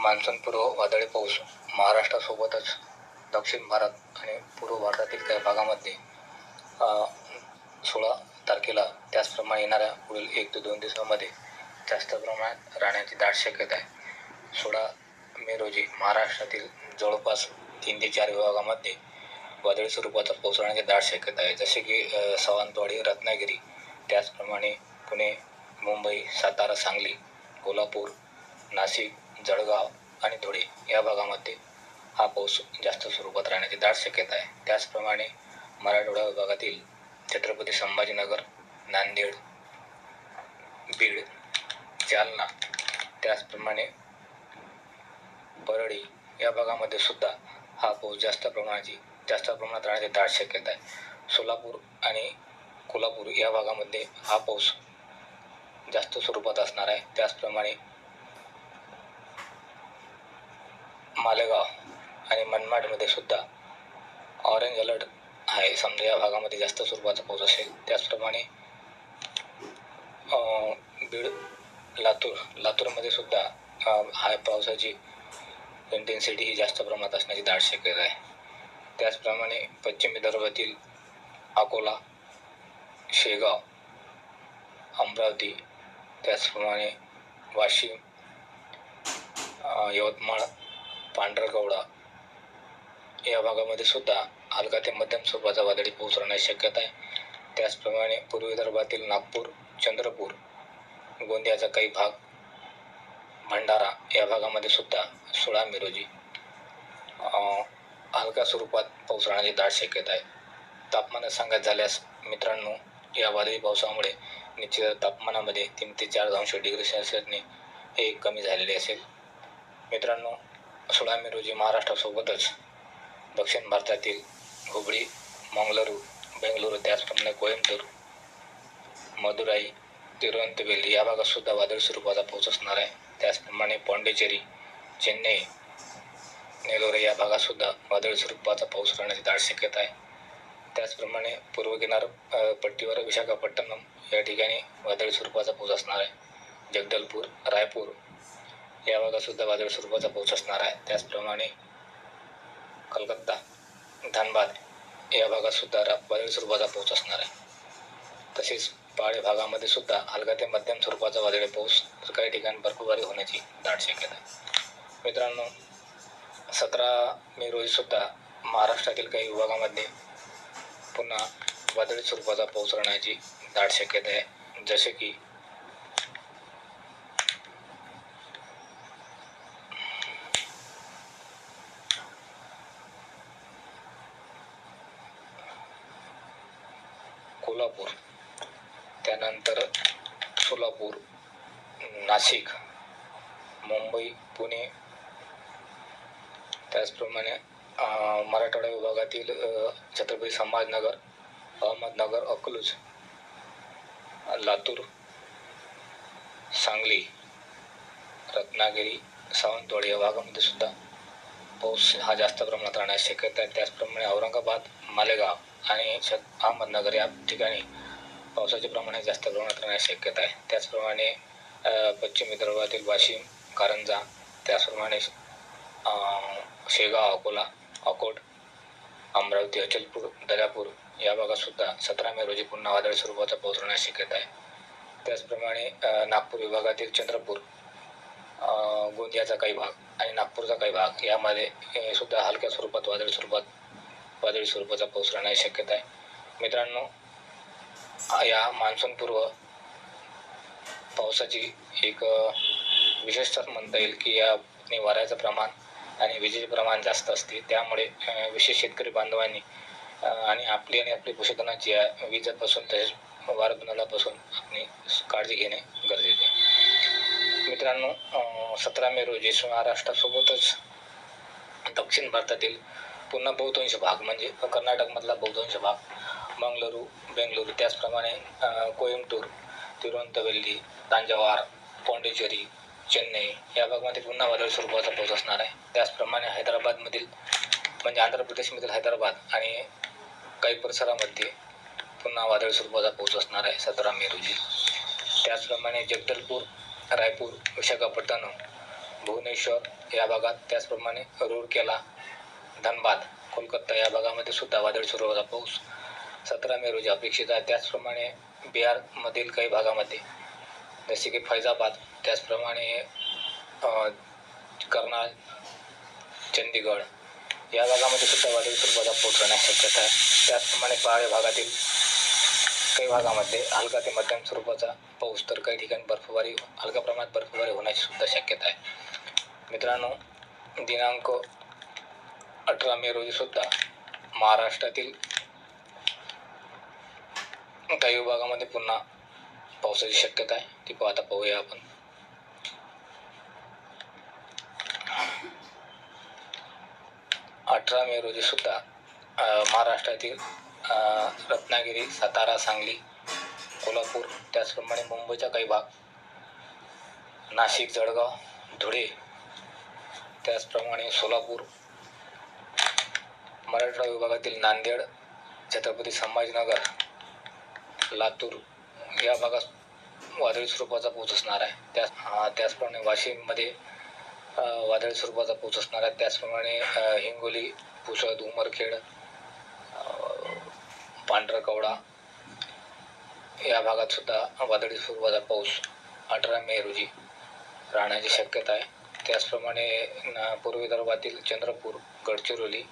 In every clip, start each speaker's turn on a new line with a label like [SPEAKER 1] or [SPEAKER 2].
[SPEAKER 1] मान्सूनपूर्व वादळी पाऊस महाराष्ट्रासोबतच दक्षिण भारत आणि पूर्व भारतातील काही भागामध्ये सोळा तारखेला त्याचप्रमाणे येणाऱ्या पुढील एक ते दोन दिवसामध्ये जास्त प्रमाणात राहण्याची दाट शक्यता आहे. सोळा मे रोजी महाराष्ट्रातील जवळपास तीन ते चार विभागामध्ये वादळी स्वरूपाचा पाऊस राहण्याची दाट शक्यता आहे. जसे की सावंतवाडी रत्नागिरी त्याचप्रमाणे पुणे मुंबई सातारा सांगली कोल्हापूर नाशिक जळगाव आणि धुळे या भागामध्ये हा पाऊस जास्त स्वरूपात राहण्याची दाट शक्यता आहे. त्याचप्रमाणे मराठवाडा विभागातील छत्रपती संभाजीनगर नांदेड बीड जालना त्याचप्रमाणे परळी या भागामध्ये सुद्धा हा पाऊस जास्त प्रमाणाची जास्त प्रमाणात राहण्याची दाट शक्यता आहे. सोलापूर आणि कोल्हापूर या भागामध्ये हा पाऊस जास्त स्वरूपात असणार आहे. त्याचप्रमाणे मालेगाव आणि मनमाडमध्ये सुद्धा ऑरेंज अलर्ट आहे. समजा या भागामध्ये जास्त स्वरूपाचा पाऊस असेल त्याचप्रमाणे बीड लातूर लातूरमध्ये सुद्धा हाय पावसाची इंटेन्सिटी ही जास्त प्रमाणात असण्याची दाट शक्यता आहे. त्याचप्रमाणे पश्चिम विदर्भातील अकोला शेगाव अमरावती त्याचप्रमाणे वाशिम यवतमाळ पांढरकवडा या भागामध्ये सुद्धा हलका ते मध्यम स्वरूपाचा वादळी पाऊस राहण्याची शक्यता आहे. त्याचप्रमाणे पूर्व विदर्भातील नागपूर चंद्रपूर गोंदियाचा काही भाग भंडारा या भागामध्ये सुद्धा सोळा मे रोजी हलका स्वरूपात पाऊस राहण्याची दाट शक्यता आहे. तापमानात सांगत झाल्यास मित्रांनो या वादळी पावसामुळे निश्चित तापमानामध्ये तीन ते चार अंश डिग्री सेल्सिअसने हे कमी झालेले असेल. मित्रांनो सोळा मे रोजी महाराष्ट्रासोबतच दक्षिण भारतातील हुबळी मंगळूरू बेंगलुरू त्याचप्रमाणे कोइंबतूर मदुराई तिरुवंतवेली या भागातसुद्धा वादळी स्वरूपाचा पाऊस असणार आहे. त्याचप्रमाणे पॉंडिचेरी चेन्नई नेलोरे या भागातसुद्धा वादळी स्वरूपाचा पाऊस राहण्याची दाट शक्यता आहे. त्याचप्रमाणे पूर्व किनार पट्टीवर विशाखापट्टणम या ठिकाणी वादळी स्वरूपाचा पाऊस असणार आहे. जगदलपूर रायपूर या भागात सुद्धा वादळी स्वरूपाचा पाऊस असणार आहे. त्याचप्रमाणे कलकत्ता धनबाद या भागात सुद्धा वादळ वादळी स्वरूपाचा पाऊस असणार आहे. तसेच पहाडी भागामध्ये सुद्धा हलका ते मध्यम स्वरूपाचा वादळी पाऊस तर काही ठिकाणी बर्फबारी होण्याची दाट शक्यता आहे. मित्रांनो सतरा मे रोजी सुद्धा महाराष्ट्रातील काही विभागामध्ये पुन्हा वादळी स्वरूपाचा पाऊस राहण्याची दाट शक्यता आहे. जसे की कोल्हापूर त्यानंतर सोलापूर नाशिक मुंबई पुणे. त्याचप्रमाणे मराठवाडा विभागातील छत्रपती संभाजनगर अहमदनगर अकलूज लातूर सांगली रत्नागिरी सावंतवाडी या भागामध्ये सुद्धा पाऊस हा जास्त प्रमाणात राहण्याची शक्यता आहे. त्याचप्रमाणे औरंगाबाद मालेगाव आणि अहमदनगर या ठिकाणी पावसाचे प्रमाण हे जास्त प्रमाणात राहण्याची शक्यता आहे. त्याचप्रमाणे पश्चिम विदर्भातील वाशिम कारंजा त्याचप्रमाणे शेगाव अकोला अकोट अमरावती अचलपूर दर्यापूर या भागातसुद्धा सतरा मे रोजी पुन्हा वादळी स्वरूपाचा पाऊस राहण्याची शक्यता आहे. त्याचप्रमाणे नागपूर विभागातील चंद्रपूर गोंदियाचा काही भाग आणि नागपूरचा काही भाग यामध्ये सुद्धा हलक्या स्वरूपात वादळी स्वरूपात वादळी स्वरूपाचा पाऊस राहण्याची शक्यता आहे. मित्रांनो या मान्सूनपूर्व पावसाची एक विशेषतः विशेषताच म्हणता येईल की या वाऱ्याचं प्रमाण आणि विजेचे प्रमाण जास्त असते. त्यामुळे विशेष शेतकरी बांधवांनी आणि आपली आणि आपली पशुधनाची या विजापासून तसेच वारधनापासून आपली काळजी घेणे गरजेचे आहे. मित्रांनो सतरा मे रोजी महाराष्ट्रासोबतच दक्षिण भारतातील पुन्हा बहुतांश भाग म्हणजे कर्नाटकमधला बहुतांश भाग मंगळुरू बेंगलुरू त्याचप्रमाणे कोइंबटूर तिरुवंतवेल्ली तांजावार पॉंडिचेरी चेन्नई या भागामध्ये पुन्हा वादळ स्वरूपाचा पाऊस असणार आहे. त्याचप्रमाणे हैदराबादमधील म्हणजे आंध्र प्रदेशमधील हैदराबाद आणि काही परिसरामध्ये पुन्हा वादळ स्वरूपाचा पाऊस असणार आहे सतरा मे रोजी. त्याचप्रमाणे जगदलपूर रायपूर विशाखापट्टणम भुवनेश्वर या भागात त्याचप्रमाणे रूरकेला धनबाद कोलकाता या भागामध्ये सुद्धा वादळी होता. पाऊस सतरा मे रोजी अपेक्षित आहे. त्याचप्रमाणे बिहारमधील काही भागामध्ये जसे की फैजाबाद त्याचप्रमाणे कर्नाल चंदीगड या भागामध्ये सुद्धा वादळी स्वरूपाचा पाऊस राहण्याची शक्यता आहे. त्याचप्रमाणे पहाडी भागातील काही भागामध्ये हलका ते मध्यम स्वरूपाचा पाऊस तर काही ठिकाणी बर्फबारी हलक्या प्रमाणात बर्फबारी होण्याची सुद्धा शक्यता आहे. मित्रांनो दिनांक अठरा मे रोजी सुद्धा महाराष्ट्रातील काही विभागामध्ये पुन्हा पावसाची शक्यता आहे. ती आता पाहूया आपण. अठरा मे रोजी सुद्धा महाराष्ट्रातील रत्नागिरी सातारा सांगली कोल्हापूर त्याचप्रमाणे मुंबईचा काही भाग नाशिक जळगाव धुळे त्याचप्रमाणे सोलापूर मराठवाडा विभागातील नांदेड छत्रपती संभाजीनगर लातूर या भागात वादळी स्वरूपाचा पाऊस असणार आहे. त्या त्याचप्रमाणे वाशिममध्ये वादळी स्वरूपाचा पाऊस असणार आहे. त्याचप्रमाणे हिंगोली पुसद उमरखेड पांढरकवडा या भागात सुद्धा वादळी स्वरूपाचा पाऊस अठरा मे रोजी राहण्याची शक्यता आहे. त्याचप्रमाणे पूर्व विदर्भातील चंद्रपूर गडचिरोली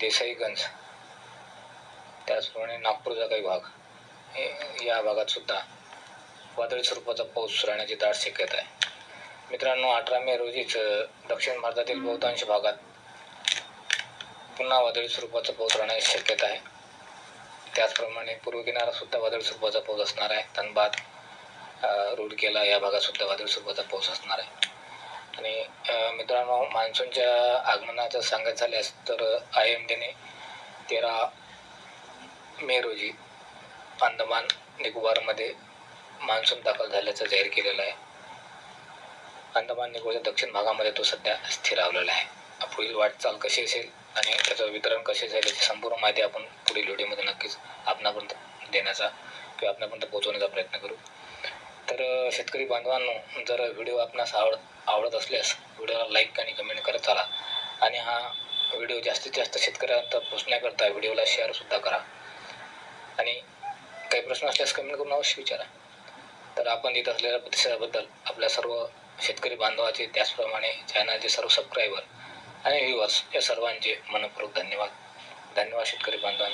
[SPEAKER 1] देसाईगंज त्याचप्रमाणे नागपूरचा काही भाग. हे- या भागात सुद्धा वादळी स्वरूपाचा पाऊस राहण्याची दाट शक्यता आहे. मित्रांनो अठरा मे रोजीच दक्षिण भारतातील बहुतांश भागात पुन्हा वादळी स्वरूपाचा पाऊस राहण्याची शक्यता आहे. त्याचप्रमाणे पूर्व किनारा सुद्धा वादळी स्वरूपाचा पाऊस असणार आहे. धनबाद रुडकेला या भागात सुद्धा वादळी स्वरूपाचा पाऊस असणार आहे. आणि मित्रांनो मान्सूनच्या आगमनाचं सांगायचं झाल्यास तर आय एम डीने तेरा मे रोजी अंदमान निकोबारमध्ये मान्सून दाखल झाल्याचं जाहीर केलेलं आहे. अंदमान निकोबारच्या दक्षिण भागामध्ये तो सध्या स्थिरावलेला आहे. पुढील वाटचाल कशी असेल आणि त्याचं वितरण कसे झाले याची संपूर्ण माहिती आपण पुढील व्हिडिओमध्ये नक्कीच आपणापर्यंत देण्याचा किंवा आपणापर्यंत पोहोचवण्याचा प्रयत्न करू. तर शेतकरी बांधवांनो जर व्हिडिओ आपणास आवड आवडत असल्यास व्हिडिओला लाईक आणि कमेंट करत चाला. आणि हा व्हिडिओ जास्तीत जास्त शेतकऱ्यांत पोहोचण्याकरता व्हिडिओला शेअरसुद्धा करा. आणि काही प्रश्न असल्यास कमेंट करून अवश्य विचारा. तर आपण देत असलेल्या प्रतिसादाबद्दल आपल्या सर्व शेतकरी बांधवाचे त्याचप्रमाणे चॅनलचे सर्व सबस्क्रायबर आणि व्ह्युअर्स या सर्वांचे मनपूर्वक धन्यवाद. धन्यवाद शेतकरी बांधवांना.